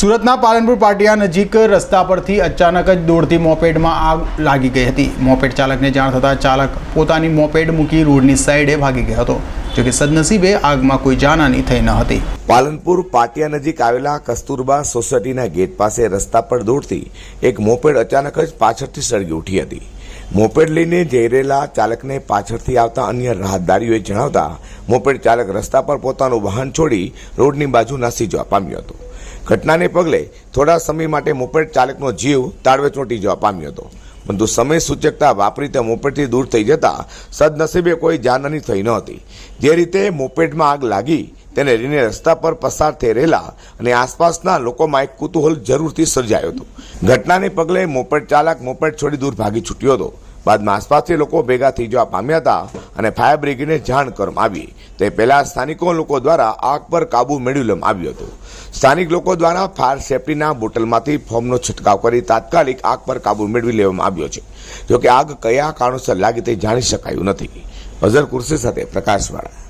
સુરતના પાલનપુર પાટિયા નજીક રસ્તા પરથી અચાનક જ દોડતી મોપેડમાં આગ લાગી ગઈ હતી. મોપેડ ચાલકને જાણ થતાં ચાલક પોતાની મોપેડ મૂકી રોડની સાઈડે ભાગી ગયો હતો જોકે સદનસીબે આગમાં કોઈ જાનહાની થઈ ન હતી. પાલનપુર પાટિયા નજીક આવેલા કસ્તુરબા સોસાયટીના ગેટ પાસે રસ્તા પર દોડતી એક મોપેડ અચાનક જ પાછળથી સળગી ઉઠી હતી. મોપેડ લઈને જઈ રહેલા ચાલકને પાછળથી આવતા અન્ય રાહતદારીઓએ જણાવતા, મોપેડ ચાલક રસ્તા પર પોતાનું વાહન છોડી રોડની બાજુ નાસી જવા પામ્યો હતો. ઘટનાને પગલે થોડા સમય માટે મોપેડ ચાલકનો જીવ તાળવે ચોંટી જવા પામ્યો હતો. પરંતુ સમય સૂચકતા વાપરી તે મોપેડથી દૂર થઈ જતા સદનસીબે કોઈ જાનહાની થઈ નહોતી જે રીતે મોપેડમાં આગ લાગી તેને લઈને રસ્તા પર પસાર થઈ રહેલા અને આસપાસના લોકોમાં એક કુતૂહલ જરૂરથી સર્જાયો હતો. ઘટનાને પગલે મોપેડ ચાલક મોપેડ છોડી દૂર ભાગી છૂટ્યો હતો. બાદમાં આસપાસથી લોકો ભેગા થઈ જવા પામ્યા હતા અને ફાયર બ્રિગેડને જાણ કરવામાં આવી. તે પહેલા સ્થાનિકો લોકો દ્વારા આગ પર કાબુ લેવામાં આવ્યો હતો. સ્થાનિક લોકો દ્વારા ફાયર સેફટીના બોટલમાંથી ફોર્મનો છંટકાવ કરી તાત્કાલિક આગ પર કાબુ મેળવી લેવામાં આવ્યો છે. જોકે આગ કયા કારણોસર લાગી તે જાણી શકાયું નથી. અઝર કુર્સી સાથે પ્રકાશવાળા